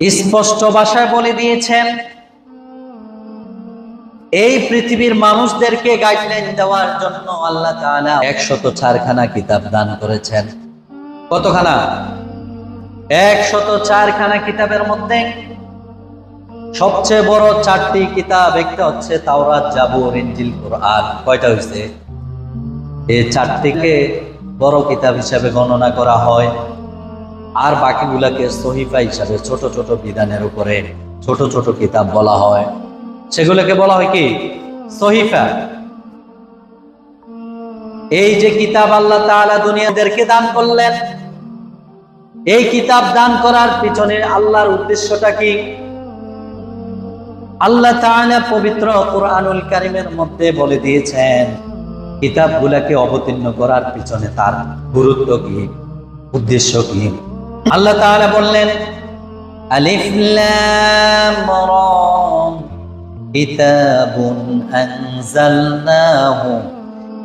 স্পষ্ট ভাষায় বলে দিয়েছেন, এই পৃথিবীর মানুষদেরকে গাইডলাইন দেওয়ার জন্য আল্লাহ একশত চারখানা কিতাব দান করেছেন। কতখানা? একশত চারখানা কিতাবের মধ্যে সবচেয়ে বড় চারটি কিতাব, একটা হচ্ছে তাওরাত, জাবুর, ইনজিল, কোরআন। কয়টা হয়েছে এই চারটিকে বড় কিতাব হিসাবে গণনা করা হয়। আর বাকিগুলাকে সহিফা হিসাবে ছোট ছোট বিধানের উপরে ছোট ছোট কিতাব বলা হয়। সেগুলোকে বলা হয় কি? সহিফা। এই যে কিতাব আল্লাহ তাআলা দুনিয়াদেরকে দান করলেন, এই কিতাব দান করার পিছনে আল্লাহর উদ্দেশ্যটা কি? আল্লাহ তাআলা পবিত্র কোরআনুল কারিমের মধ্যে বলে দিয়েছেন, কিতাবগুলাকে অবতীর্ণ করার পিছনে তার গুরুত্ব কি? উদ্দেশ্য কি? আল্লাহ তাআলা বললেন, আলিফ লাম রা কিতাবুন আনজালনাহু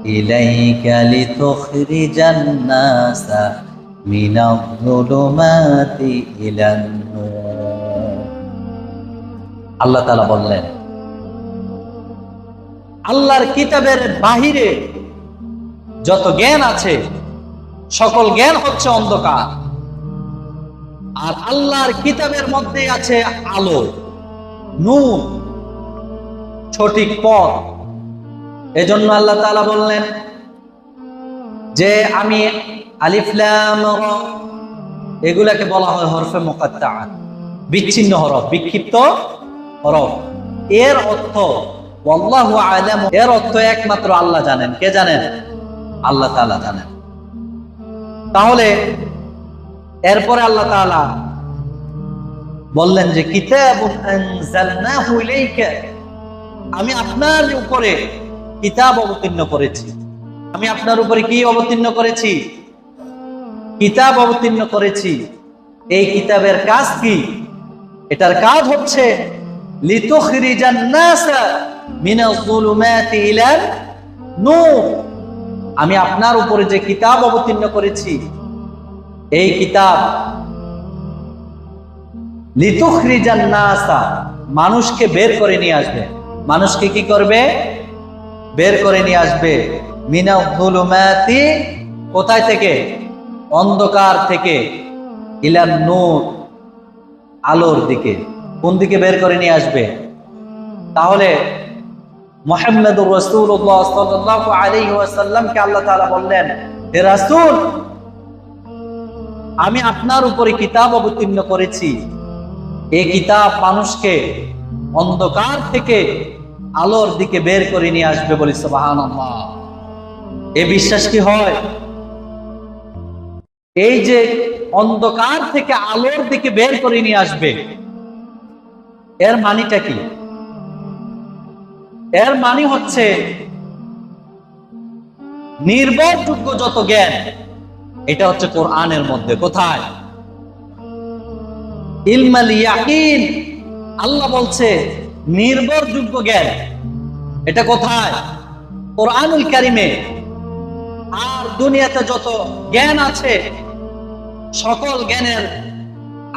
ইলাইকা লিতুখরিজান নাসা মিনাল যুলুমাতি ইলান আল্লাহ তাআলা বললেন, আল্লাহর কিতাবের বাহিরে যত জ্ঞান আছে, সকল জ্ঞান হচ্ছে অন্ধকার। আর আল্লাহর কিতাবের মধ্যে আছে আলো, নূর, সঠিক পথ। এজন্য আল্লাহ তাআলা বললেন যে আমি আলিফলাম এগুলাকে বলা হয় হরফে মোকাত্তা বিচ্ছিন্ন হরফ, বিক্ষিপ্ত হরফ। এর অর্থ আল্লাহু আলাম, এর অর্থ একমাত্র আল্লাহ জানেন। কে জানেন? আল্লাহ তাআলা জানেন। তাহলে এরপরে আল্লাহ বললেন যে, কিতাবুন আমি আপনার উপরে কিতাব অবতীর্ণ করেছি। আমি আপনার উপরে কি অবতীর্ণ করেছি? কিতাব অবতীর্ণ করেছি। এই কিতাবের কাজ কি? এটার কাজ হচ্ছে আমি আপনার উপরে যে কিতাব অবতীর্ণ করেছি এই কিতাব মানুষকে বের করে নিয়ে আসবে। মানুষকে কি করবে? বের করে নিয়ে আসবে। মিনা যুলুমাতি কোথায় থেকে? অন্ধকার থেকে, ইলান নূর, আলোর দিকে। কোন দিকে বের করে নিয়ে আসবে? তাহলে মোহাম্মদুর রসুল্লাহ আলাইহি ওয়াসাল্লামকে আল্লাহ তাআলা বললেন, হে রাসূল আমি আপনার উপরে কিতাব অবতীর্ণ করেছি। এই কিতাব মানুষকে অন্ধকার থেকে আলোর দিকে বের করে নিয়ে আসবে বলি সুবহানাল্লাহ। এ বিশ্বাস কি হয়? এই যে অন্ধকার থেকে আলোর দিকে বের করে নিয়ে আসবে, এর মানিটা কি? এর মানি হচ্ছে নির্ভরযোগ্য যত জ্ঞান এটা হচ্ছে কোরআনের মধ্যে, কোথায়? ইয়াকিন। আল্লাহ বলছে, নির্ভরযোগ্য জ্ঞান, এটা কোথায়? কোরআনুল কারিমে। আর দুনিয়াতে যত জ্ঞান আছে, সকল জ্ঞানের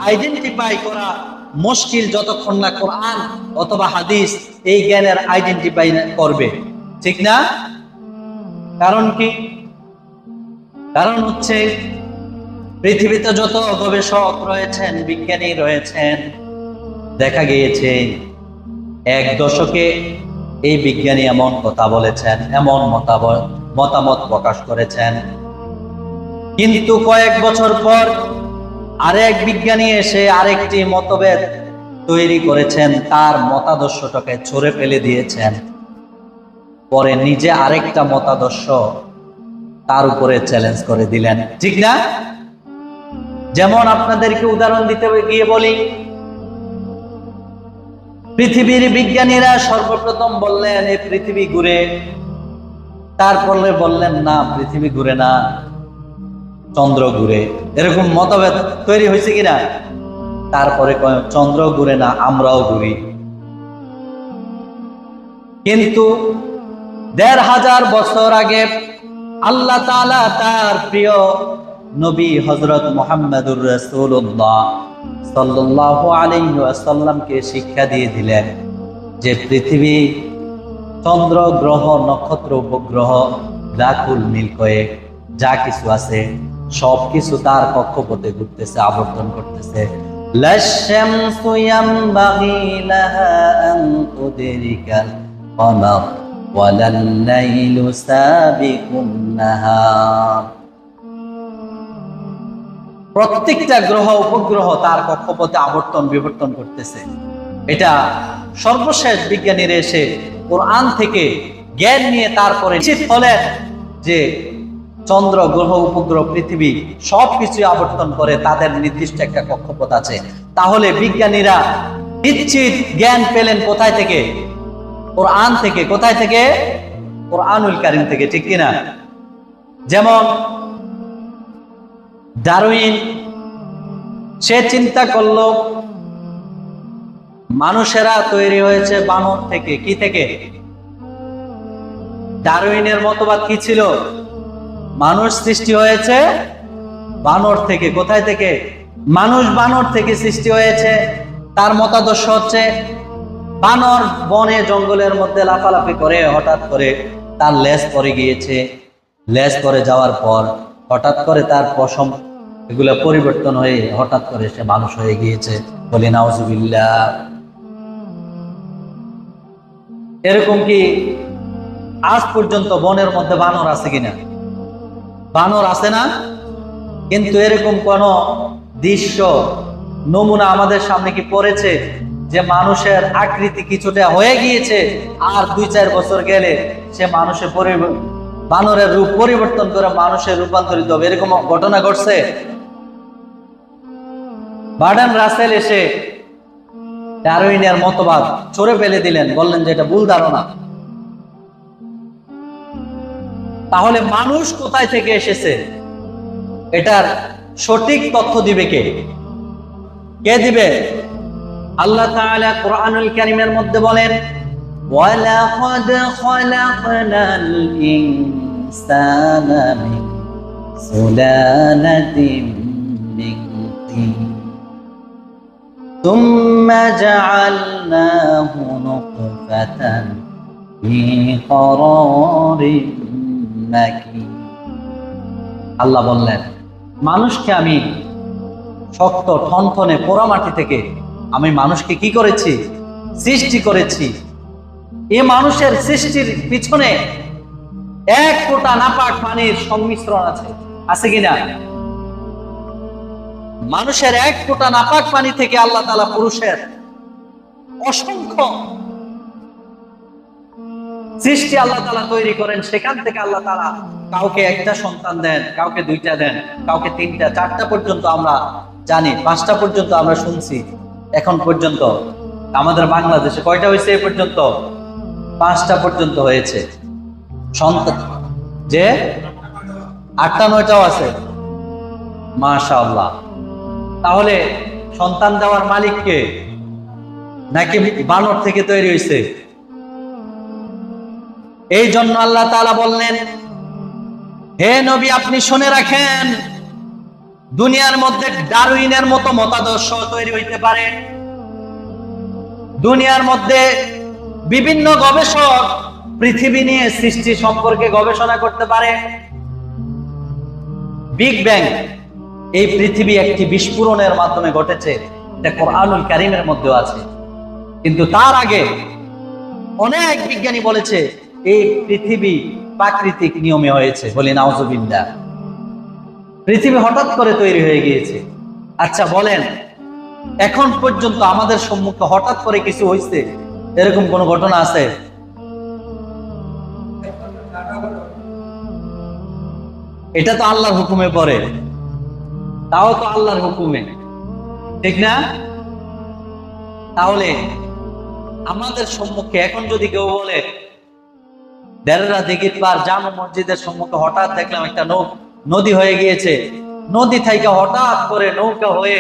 আইডেন্টিফাই করা মুশকিল যতক্ষণ না কোরআন অথবা হাদিস এই জ্ঞানের আইডেন্টিফাই করবে। ঠিক না? কারণ কি? কারণ হচ্ছে পৃথিবীতে যত গবেষক রয়েছেন, বিজ্ঞানী রয়েছেন, দেখা গিয়েছে এক দশকে এই বিজ্ঞানী এমন কথা বলেছেন, এমন মতামত মতামত প্রকাশ করেছেন। কিন্তু কয়েক বছর পর আরেক বিজ্ঞানী এসে আরেকটি মতভেদ তৈরি করেছেন, তার মতাদর্শটাকে ছড়ে ফেলে দিয়েছেন। পরে নিজে আরেকটা মতাদর্শ তার উপরে চ্যালেঞ্জ করে দিলেন। ঠিক না? যেমন আপনাদেরকে উদাহরণ দিতে গিয়ে বলি, পৃথিবীর বিজ্ঞানীরা সর্বপ্রথম বললেন এই পৃথিবী ঘুরে। তারপরে বললেন, না, পৃথিবী ঘুরে না। চন্দ্র ঘুরে। এরকম মতভেদ তৈরি হয়েছে কিনা? তারপরে চন্দ্র ঘুরে না, আমরাও ঘুরি। কিন্তু দেড় হাজার বছর আগে আল্লাহ তার প্রিয় নবী হজরত মোহাম্মদুর রসুল্লাহ সাল্লাহ আলিমকে শিক্ষা দিয়ে দিলেন যে পৃথিবী চন্দ্র গ্রহ, নক্ষত্র, উপগ্রহ ব্ল্যাকুল মিল্কয়ে যা কিছু আছে সব কিছু তার কক্ষপথে ঘুরতেছে, আবর্তন করতেছে। লাশামসু ইয়ামবাগি وَلَا اللَّيْلُ سَابِقُ النَّهَارِ প্রত্যেকটা গ্রহ উপগ্রহ তার কক্ষপথে আবর্তন বিবর্তন করতেছে এটা সর্বশেষ বিজ্ঞানীরা এসে কোরআন থেকে জ্ঞান নিয়ে তারপরে নিশ্চিত হলেন যে চন্দ্র গ্রহ উপগ্রহ পৃথিবী সবকিছু আবর্তন করে তাদের নির্দিষ্ট একটা কক্ষপথ আছে তাহলে বিজ্ঞানীরা নিশ্চিত জ্ঞান পেলেন কোথায় থেকে কোরআন থেকে কোথায় থেকে? কোরআনুল কারিম থেকে, ঠিক কিনা? যেমন ডারউইন, সে চিন্তা করল, মানুষেরা তৈরি হয়েছে বানর থেকে, কি থেকে? ডারউইনের মতবাদ কি ছিল? মানুষ সৃষ্টি হয়েছে বানর থেকে, কোথায় থেকে? মানুষ বানর থেকে সৃষ্টি হয়েছে, তার মতাদর্শ হচ্ছে বানর বনে জঙ্গলের মধ্যে লাফালাফি করে, হঠাৎ করে তার লেজ পরে গিয়েছে। লেজ পরে যাওয়ার পর হঠাৎ করে তার পশম এগুলো পরিবর্তন হয়ে হঠাৎ করে সে মানুষ হয়ে গিয়েছে। বলি, নাউজুবিল্লাহ। এরকম কি আজ পর্যন্ত বনের মধ্যে বানর আছে কিনা? বানর আছে না? কিন্তু এরকম কোন দৃশ্য, নমুনা আমাদের সামনে কি পড়েছে? যে মানুষের আকৃতি কিছুটা হয়ে গিয়েছে, আর দুই চার বছর গেলে সে মানুষের বানরের রূপ পরিবর্তন করে মানুষের রূপান্তরিত হবে। এরকম ঘটনা ঘটছে। বার্ডান রাসেল এসে ডারউইনের মতবাদ চড়ে ফেলে দিলেন, বললেন যে এটা ভুল ধারণা। তাহলে মানুষ কোথায় থেকে এসেছে? এটার সঠিক তথ্য দিবে কে? কে দিবে? আল্লাহ তাআলা কোরআনুল কারীমের মধ্যে বলেন ওয়ালাকাদ খলাকনাল ইনসানা মিন সুলালাতিন মিন তিন ثم جعلناه نطفة في قرار مكين আল্লাহ বললেন মানুষকে আমি শক্ত ঠনঠনে পোড়ামাটি থেকে আমি মানুষকে কি করেছি? সৃষ্টি করেছি। এ মানুষের সৃষ্টির পিছনে এক ফোঁটা নাপাক পানির সংমিশ্রণ আছে। আছে কিনা মানুষের এক ফোঁটা নাপাক পানি থেকে আল্লাহ তালা পুরুষের অসংখ্য সৃষ্টি আল্লাহ তালা তৈরি করেন। সেখান থেকে আল্লাহ তালা কাউকে একটা সন্তান দেন, কাউকে দুইটা দেন, কাউকে তিনটা, চারটা পর্যন্ত আমরা জানি, পাঁচটা পর্যন্ত আমরা শুনছি। এখন পর্যন্ত, আমাদের বাংলাদেশে কয়টা হয়েছে এ পর্যন্ত? পাঁচটা পর্যন্ত হয়েছে। সন্তান যে? আটটা, নয়টাও আছে। মাশা আল্লাহ তাহলে সন্তান দেওয়ার মালিককে নাকি বানর থেকে তৈরি হয়েছে এই জন্য আল্লাহ তাআলা বললেন, হে নবী, আপনি শুনে রাখেন দুনিয়ার মধ্যে ডারউইনের মতো মতাদর্শ তৈরি হইতে পারে। দুনিয়ার মধ্যে বিভিন্ন গবেষক পৃথিবী নিয়ে সৃষ্টি সম্পর্কে গবেষণা করতে পারে। বিগ ব্যাং, এই পৃথিবী একটি বিস্ফোরণের মাধ্যমে ঘটেছে। এটা কারিমের মধ্যেও আছে। কিন্তু তার আগে অনেক বিজ্ঞানী বলেছে, এই পৃথিবী প্রাকৃতিক নিয়মে হয়েছে। বলি, নাউজুবিল্লাহ। পৃথিবী হঠাৎ করে তৈরি হয়ে গিয়েছে। আচ্ছা বলেন, এখন পর্যন্ত আমাদের সম্মুখে হঠাৎ করে কিছু হয়েছে? এরকম কোন ঘটনা আছে? এটা তো আল্লাহর হুকুমে পড়ে। তাও তো আল্লাহর হুকুমে। ঠিক না? তাহলে আমাদের সম্মুখে এখন যদি কেউ বলে দেড়রা দিঘির পার, জামা মসজিদের সম্মুখে হঠাৎ দেখলাম একটা নৌ- নদী হয়ে গিয়েছে। নদী থেকে হঠাৎ করে নৌকা হয়ে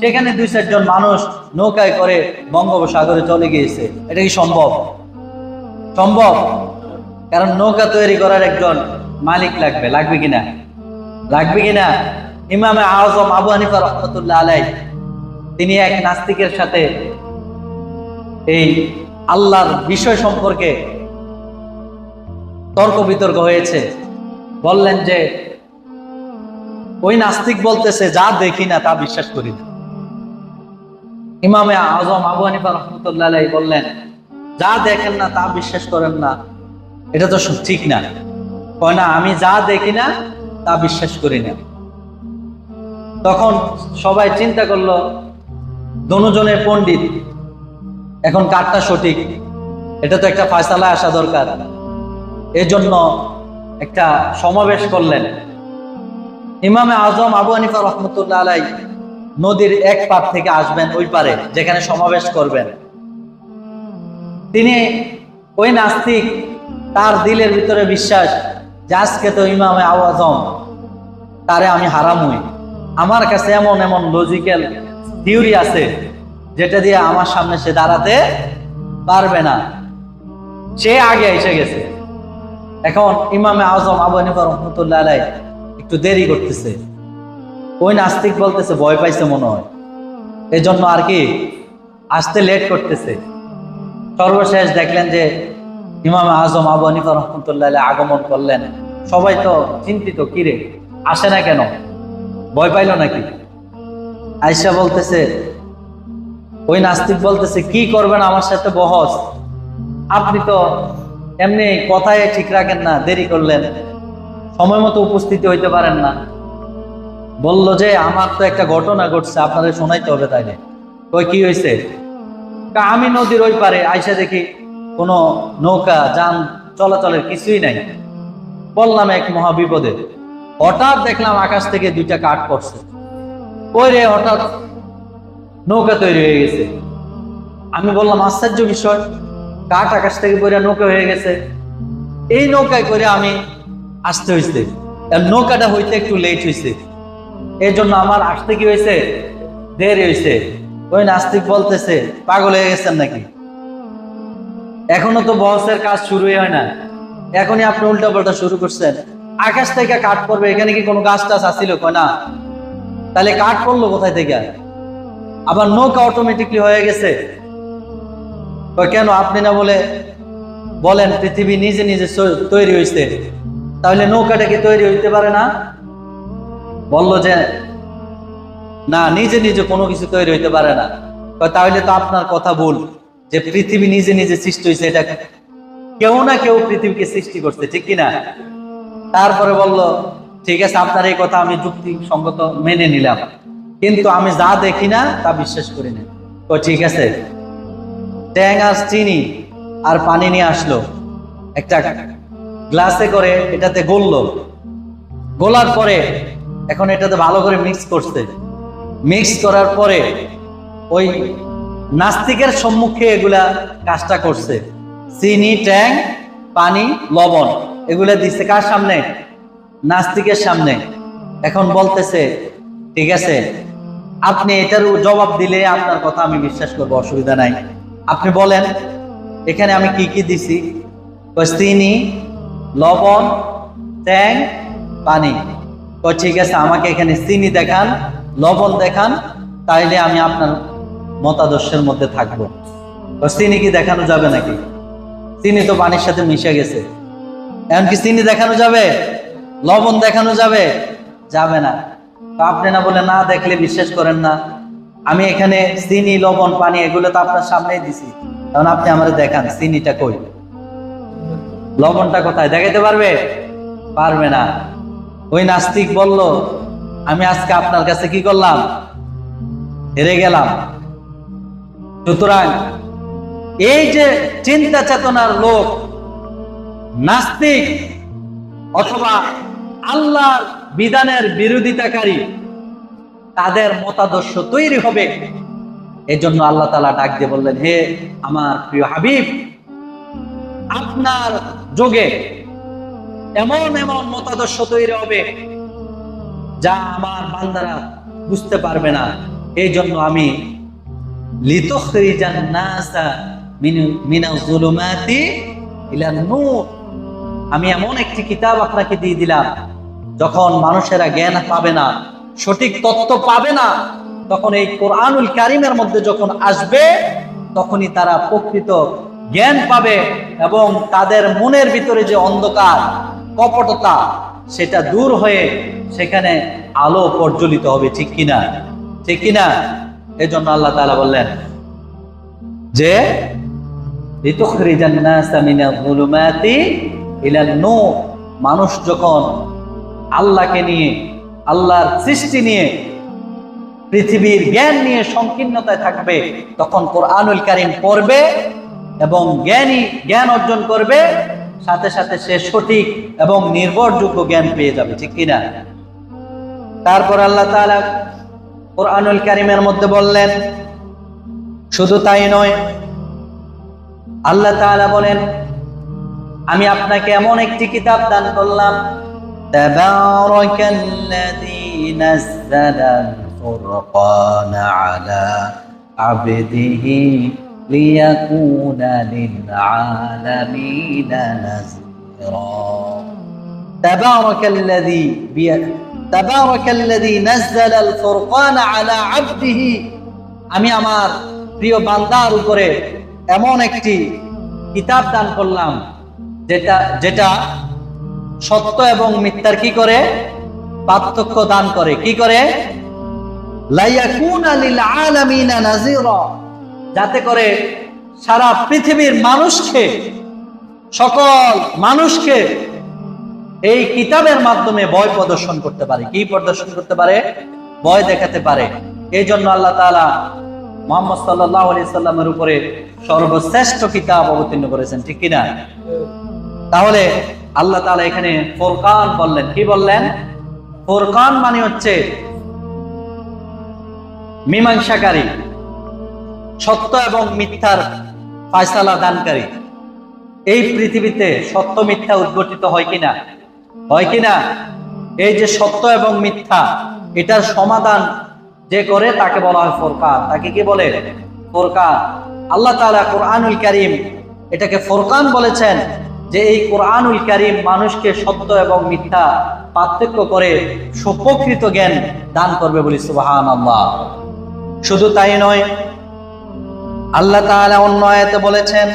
সেখানে দুই চারজন মানুষ নৌকায় করে বঙ্গোপসাগরে চলে গিয়েছে। এটা কি সম্ভব? সম্ভব। কারণ নৌকা তৈরি করার একজন মালিক লাগবে। লাগবে কিনা? লাগবে কিনা? ইমামে আজম আবু হানিফা রহমতুল্লাহ আলাই, তিনি এক নাস্তিকের সাথে এই আল্লাহর বিষয় সম্পর্কে তর্ক বিতর্ক হয়েছে। বললেন যে ওই নাস্তিক বলতেছে, যা দেখি না তা বিশ্বাস করি না। ইমামে আজম আবু হানিফা রহমতুল্লাহ বললেন, যা দেখেন না তা বিশ্বাস করেন না। এটা তো ঠিক না। কয় না, আমি যা দেখি না তা বিশ্বাস করি না। তখন সবাই চিন্তা করল দনুজনের পণ্ডিত, এখন কারটা সঠিক? এটা তো একটা ফয়সালা আসা দরকার। এজন্য একটা সমাবেশ করলেন। ইমামে আজম আবু হানিফা রহমতুল্লাহ আলাই নদীর এক পার থেকে আসবেন ওই পারে, যেখানে সমাবেশ করবেন। তিনি ওই নাস্তিক, তার দিলের ভিতরে বিশ্বাস যে আজকে তো ইমামে আবু আজম, তারে আমি হারামই। আমার কাছে এমন এমন লজিক্যাল থিওরি আছে, যেটা দিয়ে আমার সামনে সে দাঁড়াতে পারবে না। সে আগে এসে গেছে। এখন ইমামে আজম আবু হানিফা রহমতুল্লাহ আলাই একটু দেরি করতেছে। ওই নাস্তিক বলতেছে, ভয় পাইছে মনে হয়। এই জন্য আর কি, আসতে লেট করতেছে। সর্বশেষ দেখলেন যে ইমাম আজম আবু হানিফা রহমতুল্লাহ আগমন করলেন। সবাই তো চিন্তিত কিরে আসে না কেন? ভয় পাইল নাকি? আয়সা বলতেছে, ওই নাস্তিক বলতেছে, কি করবেন আমার সাথে বহস? আপনি তো এমনি কথায় ঠিক রাখেন না, দেরি করলেন। সময় মতো উপস্থিতি হইতে পারেন না। বলল যে, আমার তো একটা ঘটনা ঘটছে, আপনাদের শোনাইতে হবে তাইলে। কই, কি হয়েছে আমি নদীর ওই পারে আইসা দেখি কোনো নৌকা, যান চলাচলের কিছুই নাই। বললাম, এক মহা বিপদে। হঠাৎ দেখলাম আকাশ থেকে দুইটা কাঠ পড়ছে। ওই রে, হঠাৎ নৌকা তৈরি হয়ে গেছে। আমি বললাম, আশ্চর্য বিষয়, কাঠ আকাশ থেকে পড়ে নৌকা হয়ে গেছে। এই নৌকায় করে আমি আসতে হয়েছে নৌকাটা হইতে একটু লেট হয়েছে এই জন্য আমার আসতে কি হয়েছে দেরি হয়েছে ওই নাস্তিক বলতেছে, পাগল হয়ে গেছেন নাকি? এখনও তো বহসের কাজ শুরুই হয় না। এখনই আপনি উল্টা পাল্টা শুরু করছেন। আকাশ থেকে কাঠ পড়বে, এখানে কি কোনো গাছ টাছ আসছিল না। তাহলে কাঠ পড়ল কোথায় থেকে? আবার নৌকা অটোমেটিকলি হয়ে গেছে। কেন? আপনি না বলে বলেন, পৃথিবী নিজে নিজে তৈরি হয়েছে তাহলে নৌকাটা কি তৈরি হইতে পারে না? বলল যে, না, নিজে নিজে কোনো কিছু তৈরি হইতে পারে না। তাহলে তো আপনার কথা ভুল, যে পৃথিবী নিজে নিজে সৃষ্টি হয়েছে এটা কেউ না কেউ পৃথিবীকে সৃষ্টি করছে, ঠিক কিনা? তারপরে বলল, ঠিক আছে, আপনার এই কথা আমি যুক্তি সঙ্গত মেনে নিলাম, কিন্তু আমি যা দেখি না, তা বিশ্বাস করি না। তো ঠিক আছে। ট্যাং আর চিনি আর পানি নিয়ে আসলো, একটা গ্লাসে করে এটাতে গললো। গোলার পরে এখন এটাতে ভালো করে মিক্স করছে। মিক্স করার পরে ওই নাস্তিকের সম্মুখে এগুলা কাজটা করছে। চিনি, ট্যাং, পানি, লবণ, এগুলা দিচ্ছে কার সামনে? নাস্তিকের সামনে। এখন বলতেছে, ঠিক আছে, আপনি এটার জবাব দিলে আপনার কথা আমি বিশ্বাস করব, অসুবিধা নাই। আপনি বলেন, এখানে আমি কি কি দিছি? চিনি লবণ ট্যাং পানি। তো ঠিক আছে, আমাকে এখানে চিনি দেখান, লবণ দেখান, তাইলে আমি আপনার মতাদর্শের মধ্যে থাকব। তো চিনি কি দেখানো যাবে নাকি? চিনি তো পানির সাথে মিশে গেছে। এমনকি চিনি দেখানো যাবে? লবণ দেখানো যাবে? যাবে না। তো আপনি না বলে না দেখলে বিশ্বাস করেন না। আমি এখানে চিনি, লবণ, পানি, এগুলো তো আপনার সামনেই দিছি। কারণ আপনি আমার দেখান, চিনিটা কই? লবণটা কোথায়? দেখাইতে পারবে? পারবে না। ওই নাস্তিক বলল, আমি আজকে আপনার কাছে কি করলাম? হেরে গেলাম। সুতরাং এই যে চিন্তা চেতনার লোক, নাস্তিক অথবা আল্লাহর বিধানের বিরোধিতাকারী, তাদের মতাদর্শ তৈরি হবে। এজন্য আল্লাহ তালা ডাক দিয়ে বললেন, হে আমার প্রিয় হাবিব আপনার যোগে এমন এমন মতাদর্শ তৈরি হবে যা আমার বান্দারা বুঝতে পারবে না। এই জন্য আমি আমি এমন একটি কিতাব আপনাকে দিয়ে দিলাম, যখন মানুষেরা জ্ঞান পাবে না, সঠিক তত্ত্ব পাবে না, তখন এই কোরআনুল কারিমের মধ্যে যখন আসবে, তখনই তারা প্রকৃত জ্ঞান পাবে এবং তাদের মনের ভিতরে যে অন্ধকার, কপটতা, সেটা দূর হয়ে সেখানে আলো প্রজ্বলিত হবে, ঠিক কিনা? ঠিক কিনা? এই জন্য আল্লাহ তালা বললেন, যে মানুষ যখন আল্লাহকে নিয়ে, আল্লাহর সৃষ্টি নিয়ে, পৃথিবীর জ্ঞান নিয়ে সংকীর্ণতায় থাকবে, তখন কোরআনুল কারিম পড়বে এবং জ্ঞানী জ্ঞান অর্জন করবে, সাথে সাথে সে সঠিক এবং নির্ভরযোগ্য জ্ঞান পেয়ে যাবে, ঠিক কিনা? তারপর আল্লাহ কোরআনুল কারিমের মধ্যে বললেন, শুধু তাই নয়, আল্লাহ তাআলা বলেন, আমি আপনাকে এমন একটি কিতাব দান করলাম তাবারাকাল্লাযী আবদিহি লিয়াকুনা লিল আলামিনা নাযীরা তাবারাকাল্লাযী বিয়া- তাবারাকাল্লাযী নাযালাল ফুরকান আলা আবদিহি আমি আমার প্রিয় বান্দার উপরে এমন একটি কিতাব দান করলাম, যেটা যেটা সত্য এবং মিথ্যার কি করে? পার্থক্য দান করে। কি করে? লাইয়াকুনা লিল আলামিনা নাযীরা। যাতে করে সারা পৃথিবীর মানুষকে, সকল মানুষকে এই কিতাবের মাধ্যমে ভয় প্রদর্শন করতে পারে। কি প্রদর্শন করতে পারে? ভয় দেখাতে পারে। এই জন্য আল্লাহ তাআলা মোহাম্মদ সাল্লাল্লাহু আলাইহি সাল্লামের উপরে সর্বশ্রেষ্ঠ কিতাব অবতীর্ণ করেছেন, ঠিক কিনা? তাহলে আল্লাহ তাআলা এখানে ফোরকান বললেন। কি বললেন? ফোরকান মানে হচ্ছে মীমাংসাকারী। সত্য এবং মিথ্যার ফায়সালা দানকারী। এই পৃথিবীতে সত্য, মিথ্যা উদ্ঘটিত হয় কিনা? হয় কিনা? এই যে সত্য এবং মিথ্যা, এটার সমাধান যে করে তাকে বলা হয় ফোরকান। তাকে কি বলে? ফোরকান। আল্লাহ তাআলা কোরআনুল কারীম এটাকে ফোরকান বলেছেন যে এই কোরআনুল কারীম মানুষকে সত্য এবং মিথ্যা পার্থক্য করে সুপ্রকৃত জ্ঞান দান করবে বলি সুবহানাল্লাহ। শুধু তাই নয় আল্লাহ তাআলা অন্য আয়াতে বলেছেন,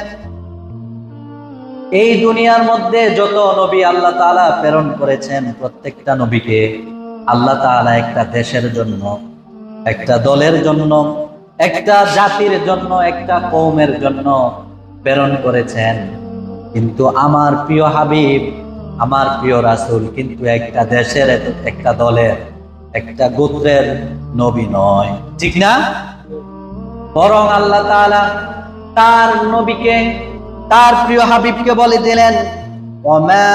এই দুনিয়ার মধ্যে যত নবী আল্লাহ তাআলা প্রেরণ করেছেন, প্রত্যেকটা নবীকে আল্লাহ তাআলা একটা দেশের জন্য, একটা দলের জন্য, একটা জাতির জন্য, একটা কৌমের জন্য প্রেরণ করেছেন। কিন্তু আমার প্রিয় হাবিব, আমার প্রিয় রাসুল কিন্তু একটা দেশের, একটা দলের, একটা গোত্রের নবী নয়। ঠিক না? বরং আল্লাহ তাআলা তার নবীকে তার প্রিয় হাবিবকে বলে দিলেন وما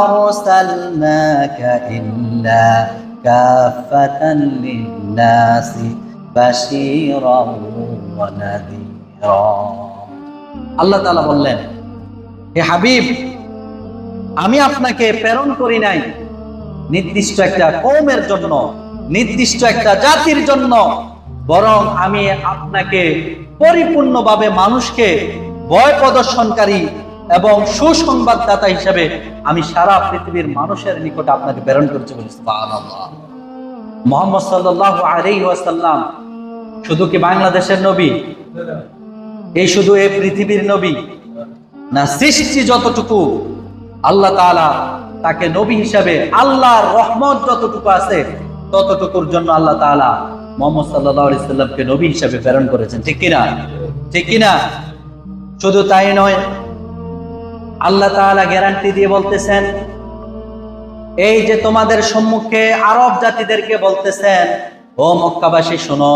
أرسلناك إلا كافة للناس بشيرا ونذيرا আল্লাহ তাআলা বললেন হে হাবিব আমি আপনাকে প্রেরণ করি নাই নির্দিষ্ট একটা কৌমের জন্য নির্দিষ্ট একটা জাতির জন্য বরং আমি আপনাকে পরিপূর্ণভাবে মানুষকে ভয় প্রদর্শনকারী এবং সুসংবাদদাতা হিসেবে আমি সারা পৃথিবীর মানুষের নিকটে আপনাকে প্রেরণ করেছি বলি মোহাম্মদ সাল্লাহ আলাইহি ওয়াসাল্লাম শুধু কি বাংলাদেশের নবী? এই শুধু এই পৃথিবীর নবী? না, সৃষ্টি যতটুকু, আল্লাহ তাআলা তাকে নবী হিসাবে আল্লাহর রহমত যতটুকু আছে ততটুকুর জন্য আল্লাহ তাআলা মোহাম্মদ আলাইহি সাল্লামকে নবী হিসাবে প্রেরণ করেছেন। ঠিক কিনা? ঠিক কিনা? শুধু তাই নয়, আল্লাহ তাআলা গ্যারান্টি দিয়ে বলতেছেন, এই যে তোমাদের সম্মুখে আরব জাতিদেরকে বলতেছেন, ও মক্কাবাসী শোনো,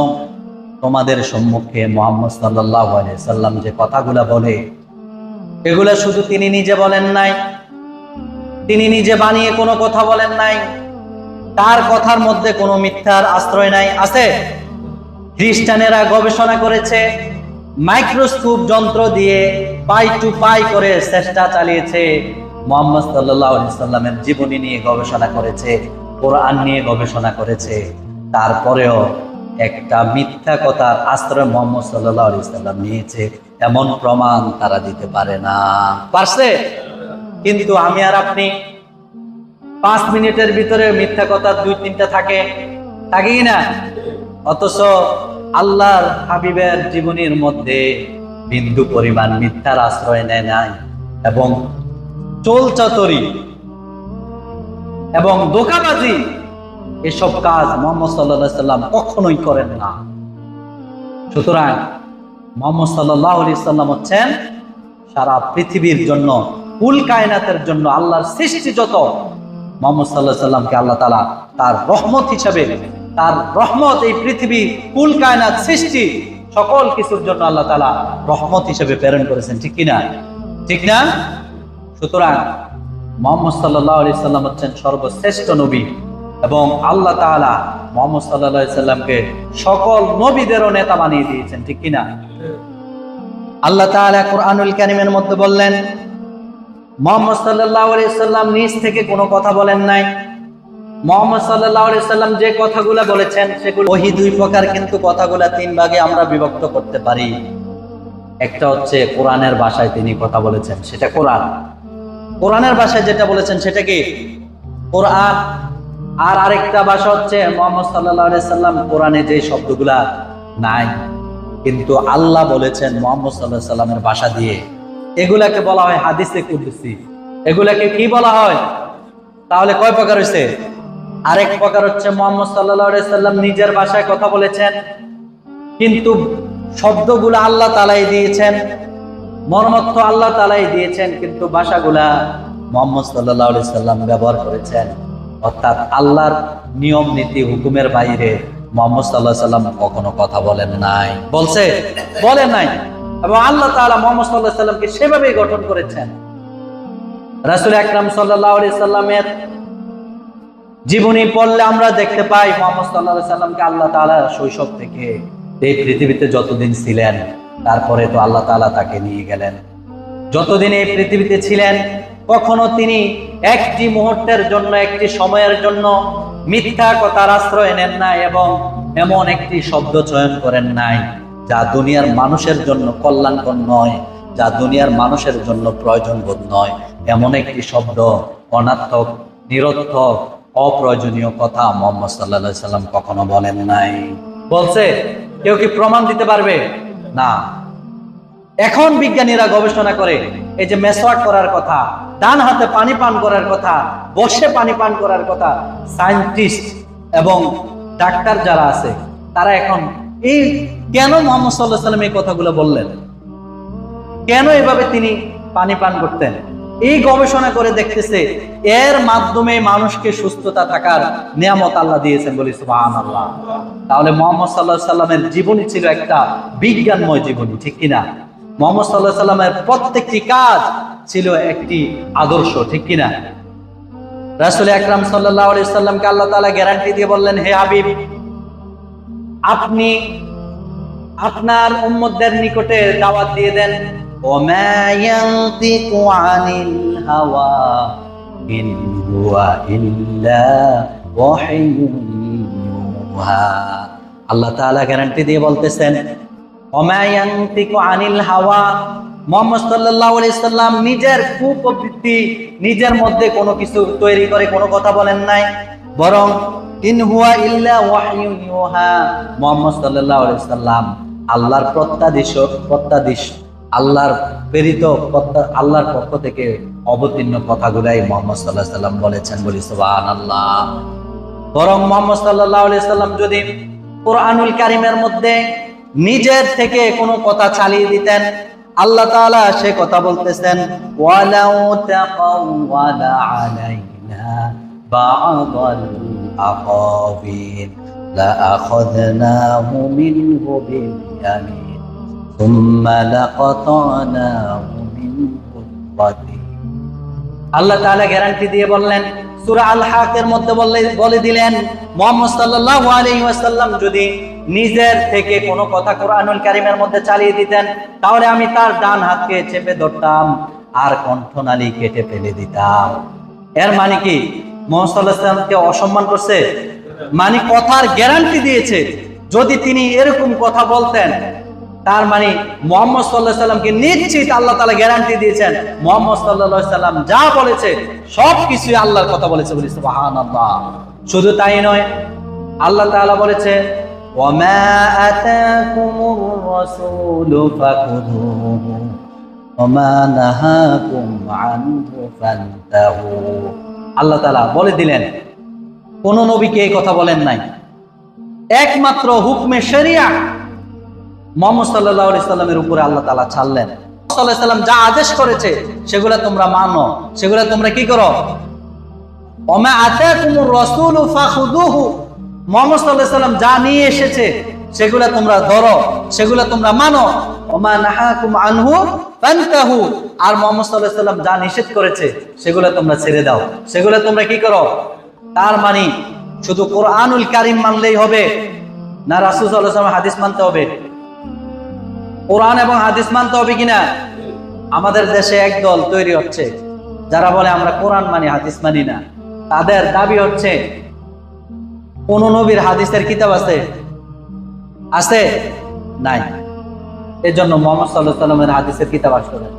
তোমাদের সম্মুখে মোহাম্মদ আলাইহি সাল্লাম যে কথাগুলা বলে, এগুলা শুধু তিনি নিজে বলেন নাই, তিনি নিজে বানিয়ে কোনো কথা বলেন নাই তার কথার মধ্যে কোনো মিথ্যার আশ্রয় নাই, আছে? খ্রিস্টানেরা গবেষণা করেছে, মাইক্রোস্কোপ যন্ত্র দিয়ে পাই টু পাই করে চেষ্টা চালিয়েছে, মোহাম্মদ সাল্লামের জীবনী নিয়ে গবেষণা করেছে, কোরআন নিয়ে গবেষণা করেছে। তারপরেও একটা মিথ্যা কথার আশ্রয় মোহাম্মদ সাল্লাহ সাল্লাম নিয়েছে, এমন প্রমাণ তারা দিতে পারে না। পারছে? কিন্তু আমি আর আপনি পাঁচ মিনিটের ভিতরে মিথ্যা কথা দুই তিনটা থাকে। থাকে না? অথচ আল্লাহর হাবিবের জীবনীর মধ্যে বিন্দু পরিমাণ মিথ্যার আশ্রয় নেয় নাই এবং চোলচাতরি এবং দোকাবাজি এসব কাজ মোহাম্মদ সাল্লাহ সাল্লাম কখনোই করেন না। সুতরাং মোহাম্মদ সাল্লাহ সাল্লাম হচ্ছেন সারা পৃথিবীর জন্য কুল কায়নাতের জন্য, আল্লাহর সৃষ্টি যত মোহাম্মদ সাল্লাহ সাল্লামকে আল্লাহ তালা তার রহমত হিসাবে, তার রহমত এই পৃথিবী কুল কায়নাত সৃষ্টি সকল কিছুর জন্য আল্লাহ তালা রহমত হিসেবে প্রেরণ করেছেন। ঠিক কিনা? ঠিক না? সুতরাং মোহাম্মদ সাল্লাহ আলি সাল্লাম হচ্ছেন সর্বশ্রেষ্ঠ নবী এবং আল্লাহ তাআলা মোহাম্মদ সাল্লাহ সাল্লামকে সকল নবীদেরও নেতা বানিয়ে দিয়েছেন। ঠিক কিনা? আল্লাহ তাআলা কোরআনুল কারিমের মধ্যে বললেন মোহাম্মদ সাল্লাহ সাল্লাম নিজ থেকে কোনো কথা বলেন নাই। মোহাম্মদ সাল্লাহ সাল্লাম যে কথাগুলো বলেছেন, সেগুলো ওহি দুই প্রকার, কিন্তু কথাগুলো তিন ভাগে আমরা বিভক্ত করতে পারি। একটা হচ্ছে কোরআনের ভাষায় তিনি কথা বলেছেন, সেটা কোরআন। কোরআনের ভাষায় যেটা বলেছেন, সেটা কি? কোরআন। আর আরেকটা ভাষা হচ্ছে মোহাম্মদ সাল্লাহ সাল্লাম কোরআনে যে শব্দগুলা নাই, কিন্তু আল্লাহ বলেছেন মোহাম্মদ সাল্লাহ সাল্লামের ভাষা দিয়ে। এগুলাকে বলা হয় হাদিসে কুদুসি। এগুলাকে কি বলা হয়? তাহলে কয় প্রকার হয়েছে আরেক প্রকার হচ্ছে মোহাম্মদ সাল্লাহ নিজের ভাষায় কথা বলেছেন, কিন্তু শব্দগুলো আল্লাহ তালাই দিয়েছেন, মর্মত্ব আল্লাহ তালাই দিয়েছেন, কিন্তু ভাষাগুলা মোহাম্মদ সাল্লাহ সাল্লাম ব্যবহার করেছেন। অর্থাৎ আল্লাহর নিয়ম, নীতি, হুকুমের বাইরে মোহাম্মদ সাল্লাহ সাল্লাম কখনো কথা বলেন নাই। বলছে? বলেন নাই। এবং আল্লাহ তাআলা মোহাম্মদ সাল্লাহ সাল্লামকে সেভাবেই গঠন করেছেন। রাসুল আকরাম সাল্লাহ সাল্লামের জীবনী পড়লে আমরা দেখতে পাই মোহাম্মদ সাল্লাহ সাল্লামকে আল্লাহ তাআলা শৈশব থেকে এই পৃথিবীতে যতদিন ছিলেন, তারপরে তো আল্লাহ তাআলা তাকে নিয়ে গেলেন। যতদিন এই পৃথিবীতে ছিলেন, কখনো তিনি একটি মুহূর্তের জন্য, একটি সময়ের জন্য মিথ্যা কথার আশ্রয় নেন নাই এবং এমন একটি শব্দ চয়ন করেন নাই। যা দুনিয়ার মানুষের জন্য কল্যাণকর নয়, যা দুনিয়ার মানুষের জন্য প্রয়োজনবোধ নয়। এমন একটি শব্দ অনার্থক নিরর্থক, অপ্রয়োজনীয় কথা মোহাম্মদ সাল্লা সাল্লাম কখনো বলেন নাই। বলছে, কেউ কি প্রমাণ দিতে পারবে? না। এখন বিজ্ঞানীরা গবেষণা করে, এই যে মেসওয়াক করার কথা, ডান হাতে পানি পান করার কথা, বসে পানি পান করার কথা, সায়েন্টিস্ট এবং ডাক্তার যারা আছে, তারা এখন এই কেন মোহাম্মদ সাল্লাহ সাল্লাম এই কথাগুলো বললেন? কেন এভাবে তিনি পানি পান করতেন? এই গবেষণা করে দেখতেছে এর মাধ্যমে মানুষকে সুস্থতা থাকার নিয়ামত আল্লাহ দিয়েছেন বলি সুবাহ তাহলে মোহাম্মদ সাল্লাহ সাল্লামের জীবনী ছিল একটা বিজ্ঞানময় জীবনী, ঠিক কিনা? মোহাম্মদ সাল্লাহ সাল্লামের প্রত্যেকটি কাজ ছিল একটি আদর্শ, ঠিক কিনা? রাসুল আকরাম সাল্লাহ আলি সাল্লামকে আল্লাহ তালা গ্যারান্টি দিয়ে বললেন, হে হাবিব, আপনি আপনার উম্মদের নিকটে দাওয়াত দিয়ে দেন আল্লাহ তাআলা গ্যারান্টি দিয়ে বলতেছেন আনিল হাওয়া? মোহাম্মদ সাল্লাল্লাহু নিজের কুপ্রবৃত্তি, নিজের মধ্যে কোনো কিছু তৈরি করে কোনো কথা বলেন নাই, বরং ইন হুয়া ইল্লা ইউহা। মোহাম্মদ সাল্লাল্লাহু আলাইহি সাল্লাম আল্লাহর প্রত্যাদেশ প্রত্যাদেশ, আল্লাহর প্রেরিত আল্লাহর পক্ষ থেকে অবতীর্ণ কথাগুলাই মোহাম্মদ সাল্লাহ সাল্লাম বলেছেন বলি সুবাহ আল্লাহ বরং মোহাম্মদ সাল্লাহ সাল্লাম যদি কোরআনুল কারিমের মধ্যে নিজের থেকে কোনো কথা চালিয়ে দিতেন, আল্লাহ তাআলা সে কথা বলতেছেন, ওয়ালাউ তাকাওয়ালা আলাইনা বা'দাল আকাবির লাআখাযনাহু মিনহু বিল ইয়ামিন ثم لقطعناه منه الوتين আল্লাহ তাআলা গ্যারান্টি দিয়ে বললেন সূরা আল হাকের মধ্যে বললে বলে দিলেন মুহাম্মদ সাল্লাল্লাহু আলাইহি ওয়াসাল্লাম যদি নিজের থেকে কোনো কথা কোরআনুল কারীমের মধ্যে চালিয়ে দিতেন তাহলে আমি তার ডান হাতকে চেপে ধরতাম আর কণ্ঠনালী কেটে ফেলে দিতাম এর মানে কি মোহাম্মদ সাল্লাল্লাহু আলাইহি ওয়াসাল্লামকে অসম্মান করছে মানে কথার গ্যারান্টি দিয়েছে যদি তিনি এরকম কথা বলতেন তার মানে মোহাম্মদ সাল্লাহ সাল্লামকে নিশ্চিত আল্লাহ তালা গ্যারান্টি দিয়েছেন মোহাম্মদ সাল্লাহ সাল্লাম যা বলেছে সব কিছুই আল্লাহর কথা বলেছে বলি সুবাহান আল্লাহ শুধু তাই নয় আল্লাহ তাআলা বলেছে وما آتاكم الرسول فخذوه وما نهاكم عنه فانتهوا আল্লাহ তাআলা বলে দিলেন, কোন নবীকে এই কথা বলেন নাই। একমাত্র হুকমে শরিয়া মোহাম্মদ সাল্লাহ আলি সাল্লামের উপরে আল্লাহ তাআলা ছাড়লেন। সাল্লাহ সাল্লাম যা আদেশ করেছে, সেগুলা তোমরা মানো। সেগুলা তোমরা কি করো? মুহাম্মদ আলাইহি সাল্লাম যা নিয়ে এসেছে সেগুলা তোমরা ধরো, সেগুলা তোমরা মানো। আনহু আর মুহাম্মদ যা নিষেধ করেছে, সেগুলা তোমরা ছেড়ে দাও। সেগুলা তোমরা কি করো? তার মানে শুধু কোরআনুল কারিম মানলেই হবে, না রাসূল আলাইহি হাদিস মানতে হবে? কোরআন এবং হাদিস মানতে হবে কিনা? আমাদের দেশে একদল তৈরি হচ্ছে, যারা বলে আমরা কোরআন মানি, হাদিস মানি না। তাদের দাবি হচ্ছে, কোন নবীর হাদিসের কিতাব আছে আছে? নাই। এর জন্য মোহাম্মদ সাল্লাহ সাল্লামের হাদিসের কিতাব আসলে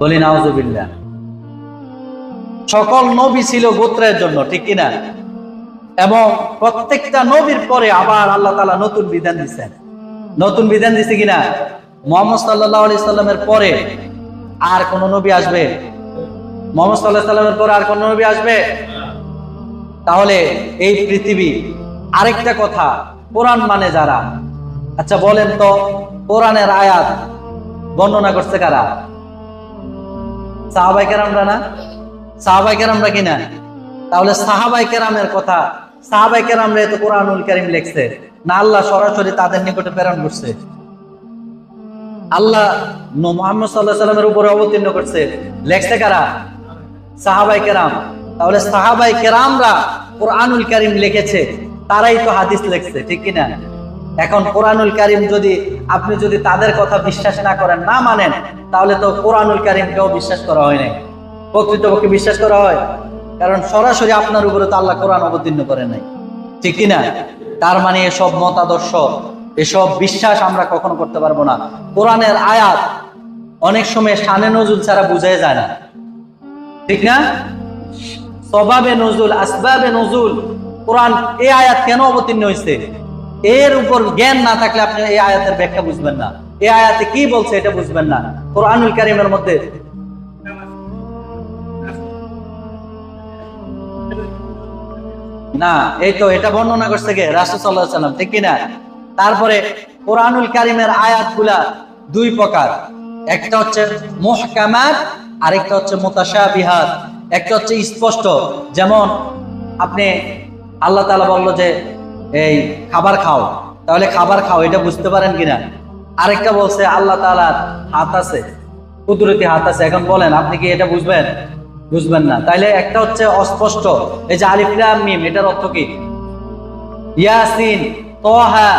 বলি নাউজুবিল্লাহ সকল নবী ছিল গোত্রের জন্য, ঠিক কিনা? এবং প্রত্যেকটা নবীর পরে আবার আল্লাহ তালা নতুন বিধান দিচ্ছেন নতুন বিধান দিছে কিনা? মোহাম্মদ সাল্লাহ আলি সাল্লামের পরে আর কোন নবী আসবে? মোহাম্মদ সাল্লাহ সাল্লামের পরে আর কোন নবী আসবে? তাহলে এই পৃথিবী আরেকটা কথা, কোরআন মানে যারা? আচ্ছা বলেন তো, কোরআনের আয়াত বর্ণনা করছে কারা? সাহাবাই কেরামরা না? সাহাবাই কেরামরা কিনা তাহলে সাহাবাই কেরামের কথা সাহাবাই কেরামরা তো কোরআনুল কারিম লেখছে, না আল্লাহ সরাসরি তাদের নিকটে প্রেরণ করছে? আল্লাহ মোহাম্মদ সাল্লাহ সাল্লামের উপরে অবতীর্ণ করছে, লেখছে কারা? সাহাবাই কেরাম তাহলে সাহাবাই কেরামরা কোরআনুল কারিম লিখেছে, তারাই তো হাদিস লিখছে, ঠিক কিনা? এখন কোরআনুল কারিম যদি আপনি যদি তাদের কথা বিশ্বাস না করেন, না মানেন, তাহলে তো কোরআনুল কারিমকেও বিশ্বাস করা হয় নাই। প্রকৃতপক্ষে বিশ্বাস করা হয়। কারণ সরাসরি আপনার উপরে তো আল্লাহ কোরআন অবতীর্ণ করে নাই। ঠিক কিনা? তার মানে এসব মতাদর্শ, এসব বিশ্বাস আমরা কখনো করতে পারব না। কোরআনের আয়াত অনেক সময় শানে নজুল ছাড়া বুঝাই যায় না। ঠিক না? সবাবে নজুল, আসবাবে নজুল, কোরআন এই আয়াত কেন অবতীর্ণ হয়েছে এর উপর জ্ঞান না থাকলে আপনি এই আয়াতের ব্যাখ্যা বুঝবেন না। এই আয়াতে কি বলছে এটা বুঝবেন না। কোরআনুল কারিমের মধ্যে না, এই তো এটা বর্ণনা করছে কে? রাসূল সাল্লাল্লাহু সাল্লাম, ঠিক কি না তারপরে কোরআনুল কারিমের আয়াতগুলা দুই প্রকার। একটা হচ্ছে মুহকামাত, আরেকটা হচ্ছে মুতাশাবিহাত। একটা হচ্ছে স্পষ্ট। যেমন আপনি, আল্লাহ তালা বলল যে এই, খাবার খাও। তাহলে খাবার খাও, এটা বুঝতে পারেন কিনা? আরেকটা বলছে, আল্লাহ তাআলার হাত আছে, কুদরতি হাত আছে। এখন বলেন, আপনি কি এটা বুঝবেন? বুঝবেন না। তাইলে একটা হচ্ছে অস্পষ্ট। এই যে আলিফ মিম, এটার অর্থ কি? ইয়াসিন তহা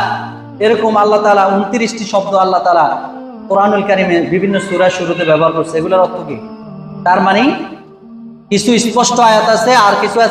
এরকম আল্লাহ তাআলা উনত্রিশটি শব্দ আল্লাহ তালা কোরআনুল কারিমে বিভিন্ন সূরা শুরুতে ব্যবহার করছে। এগুলোর অর্থ কি? তার মানে কিছু স্পষ্ট আয়াত আছে আর কিছু